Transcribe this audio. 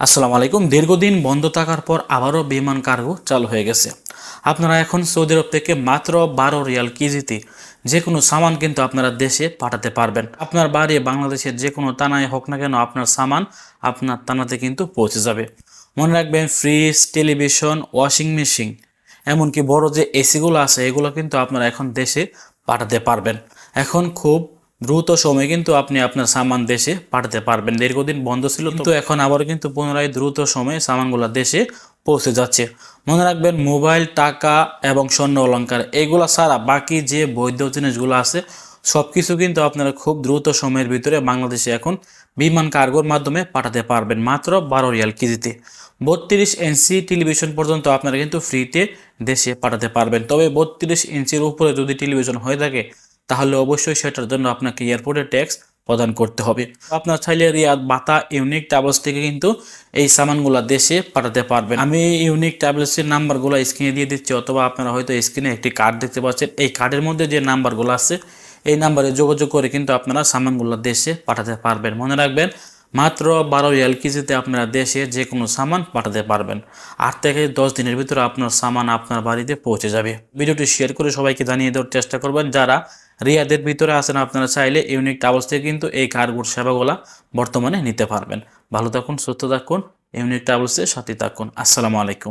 আসসালামু আলাইকুম। দীর্ঘদিন বন্ধ থাকার পর আবারও বিমান কার্গো চালু হয়ে গেছে। আপনারা এখন সৌদি আরব থেকে মাত্র বারো রিয়াল কেজিতে যে কোনো সামান কিন্তু আপনারা দেশে পাঠাতে পারবেন। আপনার বাড়ি, বাংলাদেশের যে কোনো তানায় হোক না কেন আপনার সামান আপনার তানাতে কিন্তু পৌঁছে যাবে। মনে রাখবেন, ফ্রিজ, টেলিভিশন, ওয়াশিং মেশিন, এমনকি বড় যে এসিগুলো আছে, এগুলো কিন্তু আপনারা এখন দেশে পাঠাতে পারবেন। এখন খুব দ্রুত সময়ে কিন্তু আপনি আপনার সামান দেশে পাঠাতে পারবেন। দীর্ঘদিন বন্ধ ছিল তো এখন আবার কিন্তু পুনরায় দ্রুত সময়ে সামানগুলো দেশে পৌঁছে যাচ্ছে। মনে রাখবেন মোবাইল টাকা এবং স্বর্ণ অলংকার এগুলো ছাড়া বাকি যে বৈধ জিনিসগুলো আছে সব কিছু কিন্তু আপনারা খুব দ্রুত সময়ের ভিতরে বাংলাদেশে এখন বিমান কার্গোর মাধ্যমে পাঠাতে পারবেন মাত্র বারো রিয়াল কেজিতে। বত্রিশ ইঞ্চি টেলিভিশন পর্যন্ত আপনারা কিন্তু ফ্রিতে দেশে পাঠাতে পারবেন। তবে বত্রিশ ইঞ্চির উপরে যদি টেলিভিশন হয়ে থাকে তাহলে অবশ্যই সেটার জন্য আপনাকে এয়ারপোর্টে ট্যাক্স প্রদান করতে হবে। আপনার চাইলে রিয়াদ বাতা ইউনিক ট্রাভেলস থেকে কিন্তু এই সামানগুলো দেশে পাঠাতে পারবেন। আমি ইউনিক ট্রাভেলসের নাম্বারগুলো স্ক্রিনে দিয়ে দিচ্ছি, অথবা আপনারা হয়তো স্ক্রিনে একটি কার্ড দেখতে পাচ্ছেন। এই কার্ডের মধ্যে যে নাম্বারগুলো আছে, এই নাম্বারে যোগাযোগ করে কিন্তু আপনারা সামানগুলো দেশে পাঠাতে পারবেন। মনে রাখবেন মাত্র বারো এলকেজিতে কেজিতে আপনারা দেশে যে কোনো সামান পাঠাতে পারবেন। আট থেকে দশ দিনের ভিতরে আপনার সামান আপনার বাড়িতে পৌঁছে যাবে। ভিডিওটি শেয়ার করে সবাইকে জানিয়ে দেওয়ার চেষ্টা করবেন। যারা রিয়াদের ভিতরে আছেন, আপনারা চাইলে ইউনিক ট্রাভেলস থেকে কিন্তু এই কার্গোর সেবাগুলা বর্তমানে নিতে পারবেন। ভালো থাকুন, সুস্থ থাকুন, ইউনিক ট্রাভেলসের সাথে থাকুন। আসসালামু আলাইকুম।